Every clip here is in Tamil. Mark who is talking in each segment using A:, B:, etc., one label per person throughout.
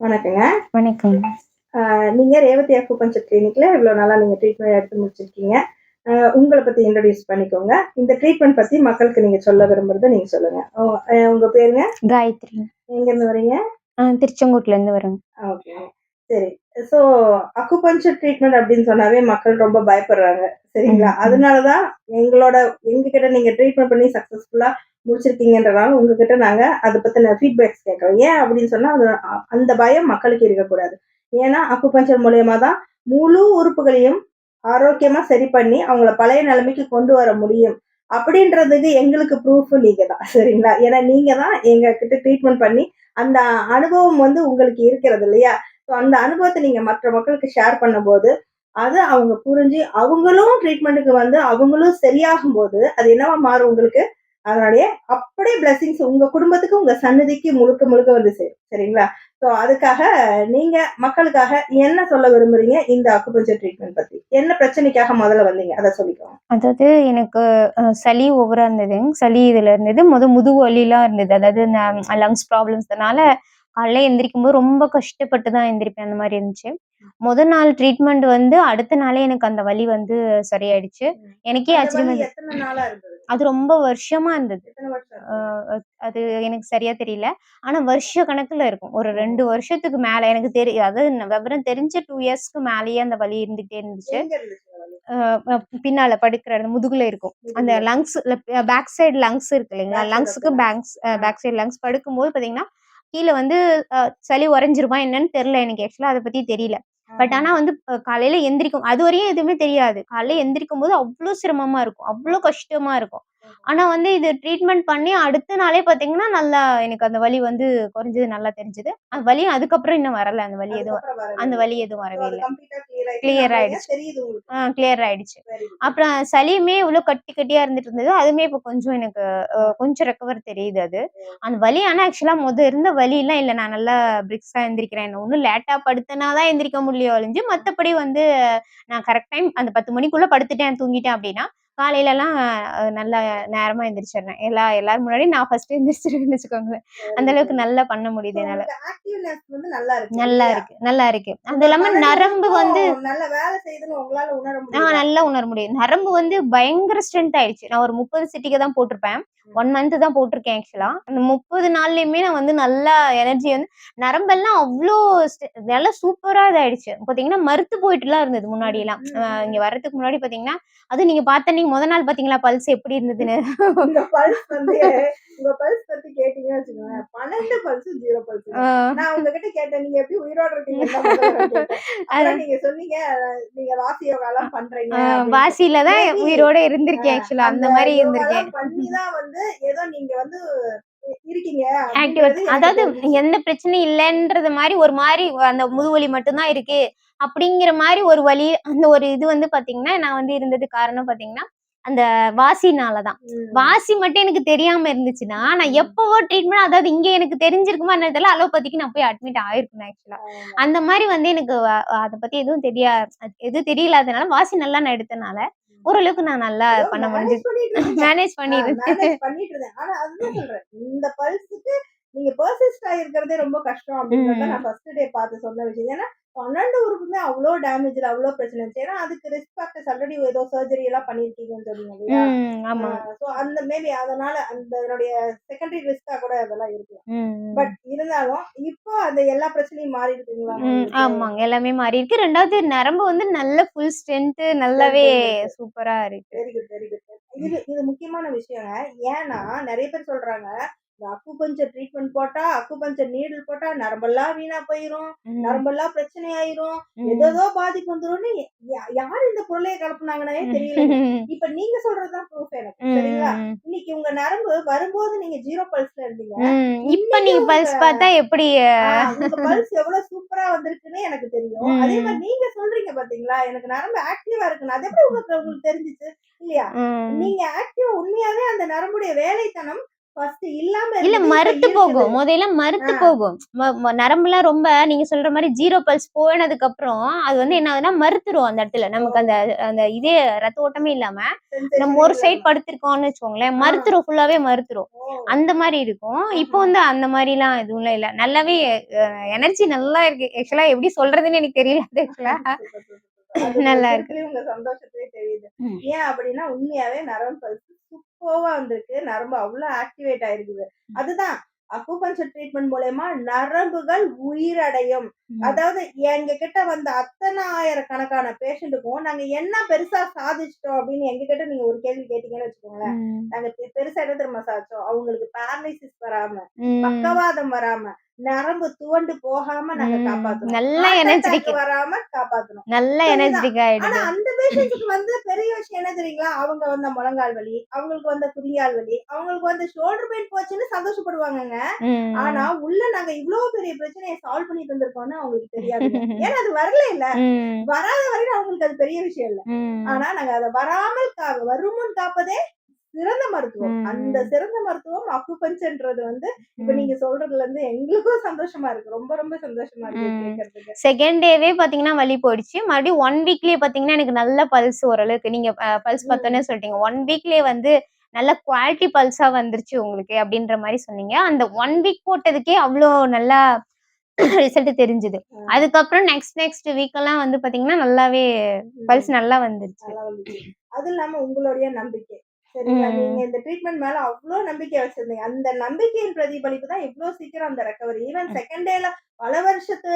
A: வணக்கங்க.
B: வணக்கம்.
A: நீங்க ரேவதி அக்குபஞ்சர் கிளினிக்ல இவ்ளோ நாளா நீங்க ட்ரீட்மெண்ட் எடுத்து முடிச்சிருக்கீங்க. உங்கள பத்தி இன்ட்ரோடியூஸ் பண்ணிக்கோங்க. இந்த ட்ரீட்மெண்ட் பத்தி மக்களுக்கு நீங்க சொல்ல விரும்புறத நீங்க சொல்லுங்க. உங்க பேருங்க?
B: காயத்ரி.
A: எங்கேருந்து வரீங்க?
B: ஆ திருச்செங்கோட்டுலேருந்து வரோங்க.
A: ஓகே. சரி. ஸோ அக்குபஞ்சர் ட்ரீட்மெண்ட் அப்படின்னு சொன்னாவே மக்கள் ரொம்ப பயப்படுறாங்க. சரிங்களா?
B: ம், ம்.
A: அதனால தான் எங்களோட எங்ககிட்ட நீங்க ட்ரீட்மெண்ட் பண்ணி சக்சஸ்ஃபுல்லா முடிச்சிருக்கீங்கன்றனால உங்ககிட்ட நாங்க அதை பத்தின ஃபீட்பேக்ஸ் கேட்கறோம் ஏன் அப்படின்னு சொன்னா, அது அ அந்த பயம் மக்களுக்கு இருக்கக்கூடாது. ஏன்னா அக்குபஞ்சர் மூலியமா தான் முழு உறுப்புகளையும் ஆரோக்கியமா சரி பண்ணி, அவங்கள பழைய நிலைமைக்கு கொண்டு வர முடியும். அப்படின்றதுக்கு எங்களுக்கு ப்ரூஃப் நீங்க தான். சரிங்களா? ஏன்னா நீங்க தான் எங்க கிட்ட ட்ரீட்மெண்ட் பண்ணி, அந்த அனுபவம் வந்து உங்களுக்கு இருக்கிறது இல்லையா? ஸோ அந்த அனுபவத்தை நீங்க மற்ற மக்களுக்கு ஷேர் பண்ணும்போது, அது அவங்க புரிஞ்சு, அவங்களும் ட்ரீட்மெண்ட்டுக்கு வந்து அவங்களும் சரியாகும் போது அது என்னவா மாறும் உங்களுக்கு? அதனுடைய அப்படியே பிளெஸ்ஸிங்ஸ் உங்க குடும்பத்துக்கு, உங்க சன்னதிக்கு முழுக்க முழுக்க வந்து சேரும். சரிங்களா? ஸோ அதுக்காக நீங்க மக்களுக்காக என்ன சொல்ல விரும்புறீங்க இந்த அக்குபஞ்சர் ட்ரீட்மெண்ட் பத்தி? என்ன பிரச்சனைக்காக முதல்ல வந்தீங்க? அதை சொல்லிக்கோங்க.
B: அதாவது எனக்கு சளி ஓவரா இருந்தது சளி இதுல இருந்தது. முதல் முதுகு வலிலாம் இருந்தது. அதாவது இந்த லங்ஸ் ப்ராப்ளம்ஸ்னால காலைல எந்திரிக்கும்போது ரொம்ப கஷ்டப்பட்டு தான் எந்திரிப்பேன். அந்த மாரி இருந்துச்சு. மொத நாள் ட்ரீட்மெண்ட் வந்து அடுத்த நாளே எனக்கு அந்த வலி வந்து சரியாயிடுச்சு.
A: ம்.
B: எனக்கே
A: அந்த
B: ஆச்சரியமா
A: வலி
B: இருந்தது.
A: எத்தன நாளா இருந்தது?
B: அது ரொம்ப வருஷமா இருந்தது.
A: எத்தன வருஷம்
B: அ
A: இருந்தது?
B: அ அது எனக்கு சரியா தெரியல. ஆனா வருஷ கணக்குல இருக்கும். ஒரு! 2 வருஷத்துக்கு மேல எனக்கு தெரி அதாவது விவரம் தெரிஞ்சு 2 இயர்ஸ்க்கு மேலேயே அந்த வலி இருந்துகிட்டே இருந்துச்சு.
A: எங்க இருந்துச்சு அந்த வலி?
B: அ அ பின்னால படுக்கிற இடம் முதுகுல இருக்கும். அந்த
A: முதுகுல.
B: லங்ஸ்ல பேக் சைடு லங்ஸ் இருக்கு இல்லைங்களா?
A: பேக்
B: லங்ஸ்க்கு
A: லங்ஸ்.
B: பேங்க்ஸ் அ
A: ஆ.
B: பேக் சைடு லங்ஸ் படுக்கும்போது பார்த்தீங்கன்னா, கீழ வந்து சளி உறைஞ்சிருமா என்னன்னு தெரியல எனக்கு ஆக்சுவலா அத பத்தி தெரியல. பட் ஆனா
A: ஆஹஹ.
B: வந்து காலையில எந்திரிக்கும் அதுவரையும் எதுவுமே தெரியாது. காலையில எந்திரிக்கும்போது அவ்ளோ சிரமமா இருக்கும். அவ்ளோ கஷ்டமா இருக்கும். ஆனா வந்து இது ட்ரீட்மெண்ட் பண்ணி அடுத்த நாளே பார்த்தீங்கன்னா, நல்லா எனக்கு அந்த வலி வந்து குறைஞ்சது நல்லா தெரிஞ்சது. அந்த வலியும் அதுக்கப்புறம் இன்னும் வரல. அந்த வலி எதுவும் அந்த. வலி எதுவும் வரவே
A: அது
B: இல்ல.
A: கிளியர் ஆயிடுச்சு.
B: கிளியர். ஆயிடுச்சு. அப்புறம் சளியுமே இவ்ளோ கட்டி கட்டியா இருந்துட்டு இருந்தது. அதுவுமே இப்ப கொஞ்சம் எனக்கு கொஞ்சம் ரெக்கவர் தெரியுது அது. அந்த வலி ஆனா ஆக்சுவலா மொத இருந்த வலிலாம் இல்ல. நான் நல்லா பிரிஸ்கா எந்திரிக்கிறேன். ஒண்ணும் லேட்டா படுத்தனா தான் எந்திரிக்க முடியலையோ ஒழிஞ்சு, மத்தபடி வந்து நான் கரெக்ட் டைம் அந்த 10 மணிக்குள்ள படுத்துட்டேன், தூங்கிட்டேன் அப்டின்னா, காலையிலலாம் நல்லா நேரமா எந்திரிச்சிடுறேன். எல்லா எல்லாரும் முன்னாடியும் நான் ஃபர்ஸ்ட்டு எந்திரிச்சிருவேன்னு வச்சுக்கோங்களேன். அந்த. அளவுக்கு நல்லா பண்ண முடியுது என்னால.
A: நல்லா இருக்கு
B: நல்லா? இருக்கு. அது இல்லாம
A: 12
B: நரம்பு வந்து
A: உறுப்பும் நல்ல உணர
B: முடியும். நரம்பு வந்து பயங்கர ஸ்ட்ரென்த் ஆயிடுச்சு. நான் ஒரு 30 சிட்டிக தான் போட்டிருப்பேன். 1 மந்த் தான் போட்டிருக்கேன் ஆக்சுவலா. அந்த 30 நாள்லயுமே நான் வந்து நல்லா எனர்ஜி வந்து நரம்பெல்லாம் ஸ்ட் நல்லா சூப்பரா இதாயிடுச்சு. பார்த்தீங்கன்னா, மரத்து போயிட்டுலாம் இருந்தது
A: ம்,
B: முன்னாடிலாம்.
A: ம்,
B: அ
A: ம்,
B: இங்க. வர்றதுக்கு முன்னாடி பார்த்தீங்கன்னா, அதுவும் நீங்க பார்த்த அன்னைக்கு மொத நாள் பார்த்தீங்களா பல்ஸ் எப்படி இருந்ததுன்னு?
A: உங்க பல்ஸ் வந்து உங்க பல்ஸ் பத்தி கேட்டீங்கன்னு வச்சுக்கோங்களேன். 12 பல்ஸ் 0 பல்ஸ்ங்க.
B: ஆ.
A: நான் உங்ககிட்ட கேட்டேன். நீங்க எப்படி உயிரோட அப்புறம் நீங்க சொன்னீங்க, நீங்க வாசி யோகாலாம் பண்றீங்க
B: ஆ
A: அப்படின்ட்டு.
B: வாசியில தான் உயிரோட இருந்திருக்கேன் ஆக்சுவலா.
A: அந்த
B: மாரி இருந்திருக்கேன்.
A: பண்ணி தான் வந்து ஏதோ நீங்க வந்து இருக்கீங்க
B: அதாவது. எந்த பிரச்சனையும் இல்லன்றது மாரி ஒரு மாரி அந்த முதுவலி மட்டும் தான் இருக்கு. அப்படிங்கிற மாரி ஒரு வலி, அந்த ஒரு இது வந்து பார்த்தீங்கன்னா, நான் வந்து இருந்தது காரணம் பார்த்தீங்கன்னா, அந்த வாசினால தான். வாசி மட்டும் எனக்கு தெரியாம இருந்துச்சுன்னா, நான். எப்பவோ ட்ரீட்மெண்ட் அதாவது இங்க எனக்கு தெரிஞ்சிருக்குமா என்னன்னு தெரியல. அலோபதிக்கு நான் போய் அட்மிட் ஆயிருக்கணும் ஆக்சுவலா. அந்த மாரி வந்து எனக்கு அத பத்தி எதுவும் தெரியா எதுவும் தெரியலாதனால வாசி நல்லா நான் எடுத்தனால, ஓரளவுக்கு நான் நல்லா பண்ண
A: இருந்தீங்க.
B: மேனேஜ்
A: சொல்றேன். இந்த பல்ஸுக்கு நீங்க பெர்சிஸ்ட் ஆயிருக்கிறதே ரொம்ப கஷ்டம் அப்படின்றத. நான் ஃபர்ஸ்ட் டே பார்த்து சொன்ன விஷயம். ஏன்னா 12 உறுப்புமே அவ்ளோ டேமேஜ்ல அவ்ளோ பிரச்சனை இருந்துச்சு. ஏன்னா அதுக்கு ரிஸ்க் ஃபேக்டர்ஸ் ஆல்ரெடி ஏதோ சர்ஜரி எல்லாம் பண்ணியிருக்கீங்கன்னு சொன்னீங்க இல்லையா? சோ அந்த மேபி அதனால அந்த அதனுடைய செகண்டரி ரிஸ்க்கா கூட அதெல்லாம் இருக்கலாம். பட் இருந்தாலும் இப்போ அந்த எல்லா பிரச்சனையும் மாறி. உங்களுக்கு?
B: ஆமாங்க. எல்லாமே மாறியிருக்கு. 2வது நரம்பு வந்து நல்ல ஃபுல் ஸ்ட்ரென்த் நல்லாவே
A: இருக்கு.
B: சூப்பரா இருக்கு.
A: Very good, very good. இது இது முக்கியமான விஷயங்க. ஏன்னா நெறைய பேர் சொல்றாங்க, அக்குபஞ்சர் ட்ரீட்மெண்ட் போட்டா, அக்குபஞ்சர் நீடில் போட்டா நரம்பெல்லாம் வீணா போயிரும். நரம்பெல்லாம் பிரச்சனை ஆயிரும்.
B: ம்.
A: ஏதேதோ பாதிப்பு வந்துரும்னு யார் இந்த பொருளைய கலப்புனாங்கன்னே தெரியலங்க. இப்ப நீங்க சொல்றது தான் ப்ரூஃப் எனக்கு. சரிங்களா? இன்னைக்கு உங்க நரம்பு வரும்போது நீங்க 0 பல்ஸ்ல இருந்தீங்க.
B: இப்ப நீங்க பல்ஸ் பார்த்தா எப்படி
A: உங்க பல்ஸ் எவ்வளவு சூப்பரா வந்திருக்குன்னு எனக்கு தெரியும். அதே மாரி
B: ம்.
A: நீங்க சொல்றீங்க பாத்தீங்களா? எனக்கு நரம்பு ஆக்டிவா இருக்குன்னு. அது எப்படி உங்களுக்கு உங்களுக்கு தெரிஞ்சுச்சு? இல்லையா? நீங்க ஆக்டிவா உண்மையாவே அந்த நரம்புடைய வேலைத்தனம்
B: இல்ல மறுத்து. போகும். முதல்ல மறுத்து. போகும். நரம்புலாம் ரொம்ப நீங்க சொல்ற மாதிரி ஜீரோ பல்ஸ் போனதுக்கு அப்புறம் அது வந்து என்ன ஆகுதுன்னா மறுத்துரும் அந்த இடத்துல. நமக்கு அந்த அந்த இதே ரத்த ஓட்டமே இல்லாம நம்ம ஒரு சைடு. படுத்திருக்கோம்னு வச்சுக்கோங்களேன். மறுத்துரும் ஃபுல்லாவே மறுத்துரும். அந்த மாதிரி இருக்கும். இப்போ வந்து அந்த மாதிரிலாம் எதுவும் இல்ல நல்லாவே எனர்ஜி நல்லா இருக்கு. ஆக்சுவலா எப்படி சொல்றதுன்னு எனக்கு தெரியல. ஆக்சுவலா நல்லா இருக்கு.
A: உங்க சந்தோஷத்திலே தெரியுது. ஏன் அப்படின்னா உண்மையாவே நரம்பு பல்ஸ் சூப்பர்வா வந்திருக்கு நரம்பு அவ்வளவு ஆக்டிவேட் ஆயிருக்குது. அதுதான் அக்குபஞ்சர் ட்ரீட்மெண்ட் மூலயமா நரம்புகள் உயிரடையும். அதாவது எங்க கிட்ட வந்த அத்தனை ஆயிரக்கணக்கான பேஷண்ட்டுக்கும் நாங்க என்ன பெருசா சாதிச்சிட்டோம் அப்படின்னு எங்க கிட்ட நீங்க ஒரு கேள்வி கேட்டீங்கன்னு வச்சுக்கோங்களேன். நாங்க பெருசா என்ன தெரியுமா சாதிச்சோம்? அவங்களுக்கு பேரலைசிஸ் வராம. பக்கவாதம் வராம நரம்பு துவண்டு போகாம நாங்க. காப்பாத்தணும்
B: நல்ல எனர்ஜெட்டிக்
A: வராம காப்பாத்தணும்
B: நல்ல. எனர்ஜெட்டிக்
A: ஆனா
B: ஆயிடுது
A: அந்த பேஷண்ட்ஸுக்கு வந்து பெரிய விஷயம் என்ன தெரியுங்களா அவங்க வந்த முழங்கால் வலி அவங்களுக்கு வந்த குதிங்கால் வலி அவங்களுக்கு வந்து ஷோல்டர் பெயின் போச்சுன்னு சந்தோஷப்படுவாங்கங்க. ஆனா உள்ள நாங்க இவ்வளவு பெரிய பிரச்சனையை சால்வ் பண்ணிட்டு வந்திருக்கோம்னு அவங்களுக்கு தெரியாது ஏன்னா அது வரல இல்ல. வராத வரைக்கும் அவங்களுக்கு அது பெரிய விஷயம் இல்ல. ஆனா நாங்க அதை வராமல் வருமுன் காப்பதே சிறந்த மருத்துவம். அந்த சிறந்த மருத்துவம் அக்குபஞ்சர்ன்றது வந்து இப்ப. நீங்க சொல்றதுல இருந்து எங்களுக்கும் சந்தோஷமா இருக்கு. ரொம்ப ரொம்ப சந்தோஷமா இருக்கு
B: செகண்ட் டேவே பாத்தீங்கன்னா வலி போயிடுச்சு. மறுபடியும் ஒன் வீக்லயே பாத்தீங்கன்னா எனக்கு நல்ல பல்ஸ் ஓரளவுக்கு. நீங்க பல்ஸ். பார்த்தோன்னே சொல்லிட்டீங்க. ஒன் வீக்லயே வந்து நல்ல குவாலிட்டி பல்ஸா வந்துருச்சு உங்களுக்கு அப்படின்ற மாதிரி சொன்னீங்க. அந்த ஒன் வீக் போட்டதுக்கே அவ்வளோ நல்லா ரிசல்ட் தெரிஞ்சுது. அதுக்கப்புறம் நெக்ஸ்ட் நெக்ஸ்ட் வீக் எல்லாம் வந்து பாத்தீங்கன்னா நல்லாவே பல்ஸ். நல்லா வந்துருச்சு.
A: நல்லா வந்துச்சு. அது இல்லாம உங்களுடைய நம்பிக்கை. சரிங்களா. நீங்க இந்த ட்ரீட்மெண்ட் மேல அவ்வளவு நம்பிக்கை வச்சிருந்தீங்க. அந்த நம்பிக்கையின் பிரதிபலிப்பு தான் இவ்வளவு சீக்கிரம் அந்த ரெக்கவரி ஈவன் செகண்ட் டேல பல வருஷத்து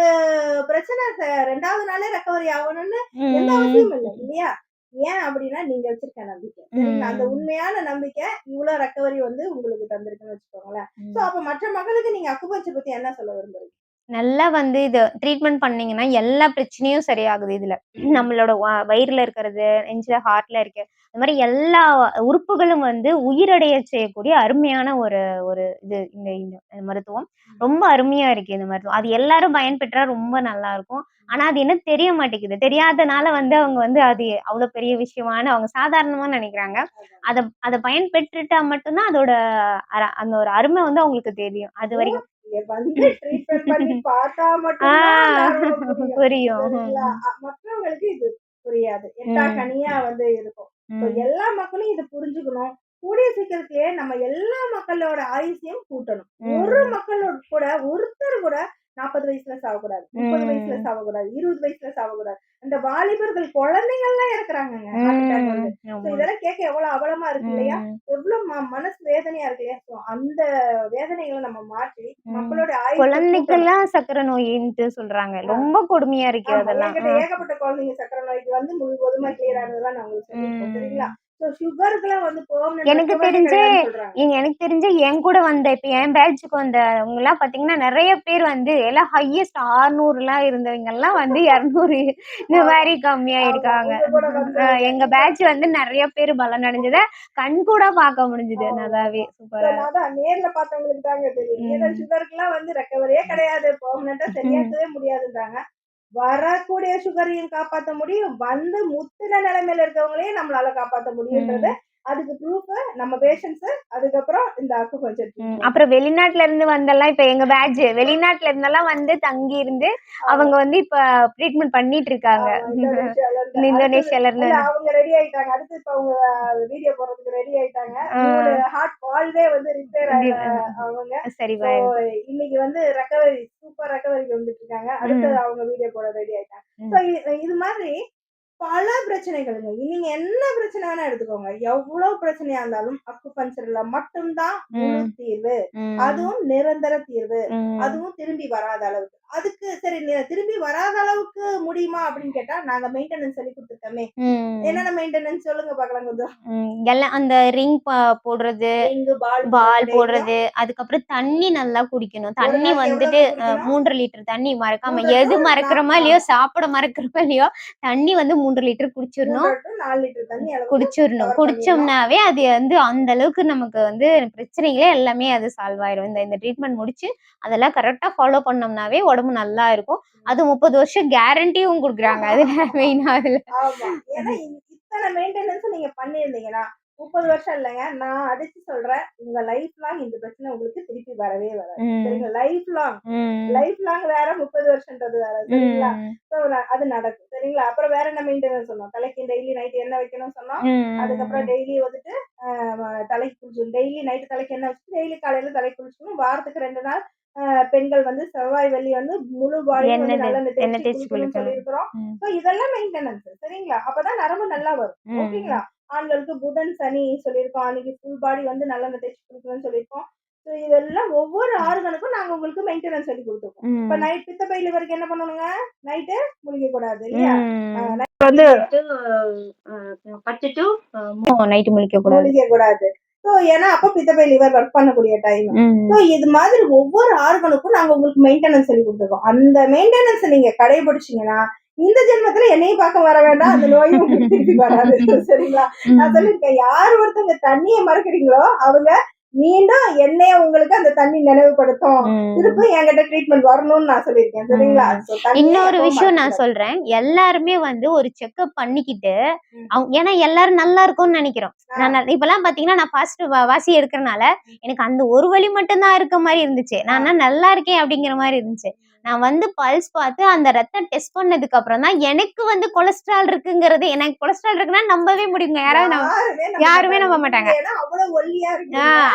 A: பிரச்சனை ரெண்டாவது நாளே ரெக்கவரி ஆகணும்னு எந்த. அவசியம் இல்லை இல்லையா? ஏன் அப்படின்னா நீங்க வச்சிருக்க நம்பிக்கை சரிங்களா? அந்த. உண்மையான நம்பிக்கை இவ்வளவு ரெக்கவரி வந்து உங்களுக்கு தந்திருக்குன்னு வச்சுக்கோங்களேன். சோ அப்ப மற்ற மக்களுக்கு நீங்க அக்குபஞ்சர் பத்தி என்ன சொல்ல விரும்புறீங்க?
B: நல்லா வந்து இது ட்ரீட்மெண்ட் பண்ணீங்கன்னா எல்லா பிரச்சனையும் சரியாகுது இதுல. நம்மளோட வயிறுல இருக்கிறது நெஞ்சில ஹார்ட்ல இருக்கு இந்த மாதிரி எல்லா உறுப்புகளும் வந்து உயிரடைய செய்யக்கூடிய அருமையான ஒரு ஒரு இது இந்த இந்த மருத்துவம். ரொம்ப அருமையா இருக்கு இந்த மருத்துவம். அது எல்லாரும் பயன்பெற்றா ரொம்ப நல்லா இருக்கும் ஆனா அது என்ன தெரிய மாட்டேங்குது. தெரியாதனால வந்து அவங்க வந்து அது அவ்வளவு பெரிய விஷயமான அவங்க சாதாரணமா நினைக்கிறாங்க. அதை அதை பயன்பெற்றுட்டா மட்டும்தான் அதோட அந்த ஒரு அருமை வந்து அவங்களுக்கு தெரியும். அது வரைக்கும்
A: புரியும். மற்றவங்களுக்கு இது புரியாது எட்டா. கனியா வந்து இருக்கும். எல்லா மக்களும் இது புரிஞ்சுக்கணும் கூடிய சீக்கிரத்திலேயே நம்ம எல்லா மக்களோட ஆயுசையும் கூட்டணும். ஒரு மக்களோட கூட ஒருத்தர் கூட நாற்பது வயசுல சாவக்கூடாது முப்பது. வயசுல சாவக்கூடாது இருபது வயசுல சாவக்கூடாது அந்த வாலிபர்கள் குழந்தைங்க எல்லாம்
B: ஆமா.
A: இதெல்லாம் கேட்க எவ்வளவு அவலமா இருக்கு இல்லையா. எவ்வளவு மனசு வேதனையா இருக்கு இல்லையா அந்த வேதனைகளை நம்ம மாற்றி. மக்களோட.
B: குழந்தைக்கெல்லாம் சக்கரை நோயின்ட்டு சொல்றாங்க ரொம்ப கொடுமையா இருக்கு அதெல்லாம்
A: ஏகப்பட்ட குழந்தைங்க சக்கரை நோய்க்கு வந்து முழுவதுமா கிளியர் ஆனதெல்லாம் நான் உங்களுக்கு சொல்லியிருக்கேன்
B: ம்.
A: சரிங்களா
B: எனக்கு தெரிஞ்சு எனக்கு தெரிஞ்சு என் கூட வந்த இப்ப என் பேட்சுக்கு வந்தவங்க எல்லாம் பாத்தீங்கன்னா நிறைய பேர் வந்து எல்லாம் ஹையஸ்ட் ஆறுநூறு எல்லாம் இருந்தவங்க எல்லாம் வந்து இருநூறு. இந்த மாதிரி கம்மியா இருக்காங்க எங்க பேட்ச் வந்து நிறைய பேர் பலன் அடைஞ்சத கண் கூட பார்க்க முடிஞ்சது. நல்லாவே சூப்பரா
A: நேர்ல பார்த்தவங்களுக்கு தாங்க தெரியும்.
B: ம்.
A: ஏன்னா சுகருக்குலாம் வந்து ரெக்கவரியே கிடையாது. பெர்மனண்டா சரியாக்கவே முடியாதுன்றாங்க. வரக்கூடிய சுகரையும் காப்பாத்த முடியும். வந்து முத்துன நிலைமையில இருக்கவங்களையும் நம்மளால காப்பாத்த முடியுன்றது அதுக்கு ப்ரூஃப் நம்ம பேஷண்ட்ஸ் அதுக்கப்புறம் இந்த அக்குபஞ்சர்
B: அப்புறம் வெளிநாட்டுல இருந்து வந்தெல்லாம் இப்ப எங்க பேட்ச் வெளிநாட்டுல இருந்தெல்லாம் வந்து தங்கி இருந்து அவங்க வந்து இப்ப ட்ரீட்மெண்ட் பண்ணிட்டு இருக்காங்க.
A: இந்தோனேஷியால
B: இந்த இந்தோனேஷியால இருந்து.
A: அவங்க ரெடி ஆயிட்டாங்க. அடுத்து இப்ப அவங்க வீடியோ போடுறதுக்கு ரெடி ஆயிட்டாங்க. ஹார்ட் வால்வே வந்து ரிப்பேர் அவங்க.
B: சரி
A: இன்னைக்கு வந்து ரெக்கவரி சூப்பர் ரெக்கவரிக்கு வந்துட்டு இருக்காங்க. அடுத்து அவங்க வீடியோ போட ரெடி ஆயிட்டாங்க. இது மாதிரி பல பிரச்சனைகளுங்க நீங்க என்ன பிரச்சனை வேணா எடுத்துக்கோங்க எவ்வளவு பிரச்சனையா இருந்தாலும் அக்குபஞ்சர்ல மட்டும்தான் முழு. தீர்வு. அதுவும் நிரந்தர தீர்வு. அதுவும் திரும்பி வராத அளவுக்கு. அதுக்கு சரி திரும்பி வராத அளவுக்கு முடியுமா அப்படின்னு கேட்டா நாங்க மெயின்டெனன்ஸ் சொல்லி கொடுத்துருக்கோமே என்னென்ன மெயின்டெனன்ஸ் சொல்லுங்க பாக்கலாம் கொஞ்சம்.
B: எல்லாம் அந்த ரிங் போடுறது
A: பால்
B: போடுறது அதுக்கப்புறம் தண்ணி நல்லா குடிக்கணும். தண்ணி வந்துட்டு? மூன்று லிட்டர் தண்ணி மறக்காம எது மறக்கிறோமோ. இல்லையோ சாப்பிட மறக்கிறோமோ இல்லையோ தண்ணி வந்து மூன்று லிட்டர் குடிச்சிடணும்.
A: நாலு லிட்டர் தண்ணி அளவுக்கு
B: குடிச்சிடணும். குடிச்சோம்னாவே அது வந்து அந்த அளவுக்கு நமக்கு வந்து பிரச்சனைகளே எல்லாமே அது சால்வ் ஆயிடும் இந்த இந்த ட்ரீட்மெண்ட் முடிச்சு அதெல்லாம் கரெக்டா ஃபாலோ பண்ணோம்னாவே உடம்பு நல்லா இருக்கும். அது முப்பது வருஷம் கேரண்டியும் கொடுக்குறாங்க. அது மெயினா அதுல.
A: இத்தனை மெயின்டெனன்ஸ் நீங்க பண்ணியிருந்தீங்கன்னா முப்பது வருஷம் இல்லைங்க. நான் அடிச்சு சொல்றேன். உங்க லைஃப் லாங் இந்த பிரச்சனை உங்களுக்கு திருப்பி வரவே வராது. சரிங்களா? Life long. லைஃப் லாங் வேற முப்பது வருஷம்ன்றது வேற. சரிங்களா? அது நடக்கும். சரிங்களா? அப்புறம் வேற என்ன மெயின்டெனன்ஸ் சொன்னோம்? தலைக்கு டெய்லி நைட் என்ன வைக்கணும் சொன்னோம். அதுக்கப்புறம் டெய்லி வந்துட்டு தலைக்கு குளிச்சு டெய்லி நைட்டு தலைக்கு என்ன வச்சு டெய்லி காலையில தலைக்கு குளிச்சுக்கணும். வாரத்துக்கு ரெண்டு நாள் பெண்கள் வந்து செவ்வாய் வெள்ளி வந்து முழு பாடி நல்ல. சொல்லியிருக்கிறோம். இதெல்லாம் மெயின்டெனன்ஸ் சரிங்களா? அப்பதான் நரம்பு நல்லா வரும். ஓகேங்களா? ஆண்களுக்கு புதன் சனி சொல்லியிருக்கோம். அன்னைக்கு ஃபுல் பாடி வந்து நல்லெண்ணெய் தேய்ச்சி குளிக்கணும்னு சொல்லியிருக்கோம். ஸோ இதெல்லாம் ஒவ்வொரு ஆர்கனுக்கும் நாங்க உங்களுக்கு மெயின்டெனன்ஸ் சொல்லி கொடுத்துருக்கோம். இப்ப நைட் பித்தப்பை லிவருக்கு என்ன பண்ணணுங்க நைட்டு முழிக்க கூடாது இல்லையா. வந்து
B: பத்து டு நைட்டு முழிக்க கூடாது
A: முழிக்க கூடாது ஸோ ஏன்னா அப்ப பித்தப்பை லிவர் ஒர்க் பண்ணக்கூடிய டைம். ஸோ இது மாதிரி ஒவ்வொரு ஆர்கனுக்கும் நாங்க உங்களுக்கு மெயின்டெனன்ஸ் சொல்லி கொடுத்துருக்கோம். அந்த மெயின்டெனன்ஸ் நீங்க கடைபிடிச்சீங்கன்னா இந்த ஜென்மத்துல என்னையும் பார்க்க வர வேண்டாம். அந்த நோயும் திருப்பி வராது. சரிங்களா? நான் சொல்லியிருக்கேன் யார் ஒருத்தவங்க தண்ணியை மறக்கிறீங்களோ அவங்க மீண்டும் என்னைய உங்களுக்கு அந்த தண்ணி நினைவுபடுத்தும். திருப்பி என்கிட்ட ட்ரீட்மெண்ட் வரணும்னு நான் சொல்லியிருக்கேன். சரிங்களா?
B: இன்னொரு விஷயம் நான். சொல்றேன். எல்லாருமே வந்து ஒரு செக்அப் பண்ணிக்கிட்டு. அவங்க ஏன்னா எல்லாரும் நல்லா இருக்கும்னு நினைக்கிறோம். நான் இப்பெல்லாம் பாத்தீங்கன்னா நான் ஃபர்ஸ்ட் வாசி எடுக்கறனால எனக்கு அந்த ஒரு வழி மட்டும் தான் இருக்க மாதிரி இருந்துச்சு. நான் நல்லா இருக்கேன் அப்படிங்கிற மாதிரி இருந்துச்சு. நான் வந்து பல்ஸ் பார்த்து அந்த ரத்தம் டெஸ்ட் பண்ணதுக்கு அப்புறம் தான் எனக்கு வந்து கொலஸ்ட்ரால் இருக்குங்கிறது எனக்கு கொலஸ்ட்ரால் இருக்குன்னா நம்பவே முடியுங்க. யாராவது
A: யாருமே நம்ப மாட்டாங்க.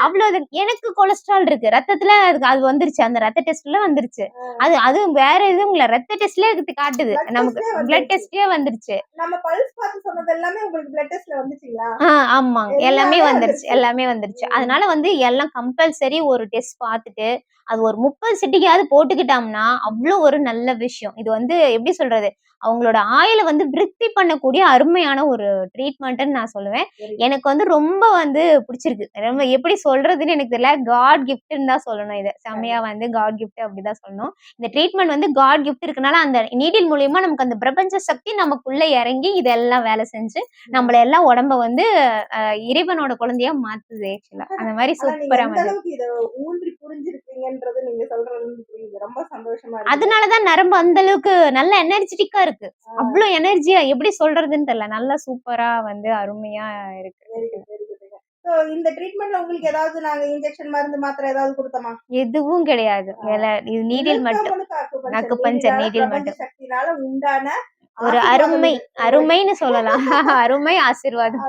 A: அவ்வளவு
B: எனக்கு கொலஸ்ட்ரால் இருக்கு. ரத்தத்துல அது வந்துருச்சு. அந்த ரத்த டெஸ்ட்ல வந்துருச்சு. அது அது வேற எதுவும் இல்ல. ரத்த டெஸ்ட்ல இது காட்டுது. நமக்கு பிளட். டெஸ்ட்லயே வந்துருச்சு.
A: நம்ம பல்ஸ் பார்த்து சொன்னது எல்லாமே உங்களுக்கு பிளட் டெஸ்ட்ல வந்துச்சுங்களா?
B: ஆமாங்க எல்லாமே வந்துருச்சு. எல்லாமே வந்துருச்சு. அதனால வந்து எல்லாம் கம்பல்சரி ஒரு டெஸ்ட் பார்த்துட்டு அது ஒரு முப்பது சிட்டிக்காவது போட்டுக்கிட்டோம்னா அவ்வளோ ஒரு நல்ல விஷயம். இது வந்து எப்படி சொல்றது? அவங்களோட ஆயில வந்து விருத்தி பண்ணக்கூடிய அருமையான ஒரு ட்ரீட்மெண்ட்னு நான் சொல்லுவேன். எனக்கு வந்து ரொம்ப வந்து பிடிச்சிருக்கு. ரொம்ப எப்படி சொல்றதுன்னு எனக்கு தெரியல. காட் கிஃப்ட்னு தான் சொல்லணும் இது. செம்மையா வந்து காட் கிஃப்ட் அப்படிதான் சொல்லணும். இந்த ட்ரீட்மெண்ட் வந்து காட் கிஃப்ட் இருக்கனால அந்த நீடில் மூலியமா நமக்கு அந்த பிரபஞ்ச சக்தி நமக்குள்ள இறங்கி இதெல்லாம் வேலை செஞ்சு நம்மள எல்லாம் உடம்ப வந்து இறைவனோட குழந்தையா மாத்துது ஆக்சுவலா அந்த மாதிரி சூப்பரா
A: எந்த
B: வந்து.
A: அளவுக்கு இத ஊன்றி புரிஞ்சிருக்கீங்கன்றது நீங்க சொல்றது வந்து புரியுது. ரொம்ப சந்தோஷமா இருக்கு.
B: அதனாலதான் நரம்பு அந்த அளவுக்கு நல்ல எனர்ஜெட்டிக்கா இருக்கு
A: ஆ,
B: அவ்வளவு எனர்ஜியா எப்படி சொல்றதுன்னு தெரியல நல்லா சூப்பரா வந்து அருமையா இருக்கு.
A: இந்த ட்ரீட்மெண்ட்ல உங்களுக்கு ஏதாவது நாங்க இன்ஜெக்ஷன் மருந்து மாத்திரை ஏதாவது கொடுத்தோமா?
B: எதுவும் கிடையாது. இது நீடில் மட்டும்.
A: நீடிலால,
B: needle
A: பிரபஞ்ச
B: மட்டும்.
A: சக்தினால உண்டான
B: ஒரு அருமை. அருமைன்னு சொல்லலாம். அருமை ஆசீர்வாதம்.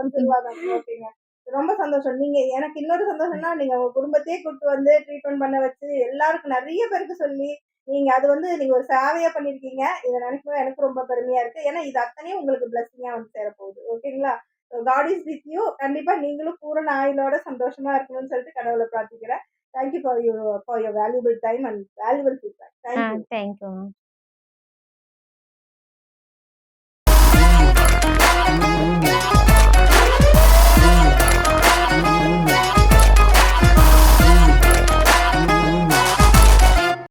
A: ரொம்ப சந்தோஷம். நீங்க எனக்கு இன்னொரு சந்தோஷம்னா நீங்க உங்க குடும்பத்தையே கூட்டு வந்து ட்ரீட்மெண்ட் பண்ண வச்சு எல்லாருக்கும் நிறைய பேருக்கு சொல்லி நீங்க அது வந்து நீங்க ஒரு சேவையா பண்ணிருக்கீங்க. இதை நினைக்கவே எனக்கு ரொம்ப பெருமையா இருக்கு. ஏன்னா இது அத்தனையும் உங்களுக்கு பிளஸ்ஸிங்கா வந்து சேரப்போகுது. ஓகேங்களா? காட் இஸ் வித் யூ கண்டிப்பா நீங்களும் பூரண ஆயுளோட சந்தோஷமா இருக்கணும்னு சொல்லிட்டு கடவுளை பிரார்த்திக்கிறேன். Thank you for your for your valuable time and valuable feedback thank you
B: thank you ma'am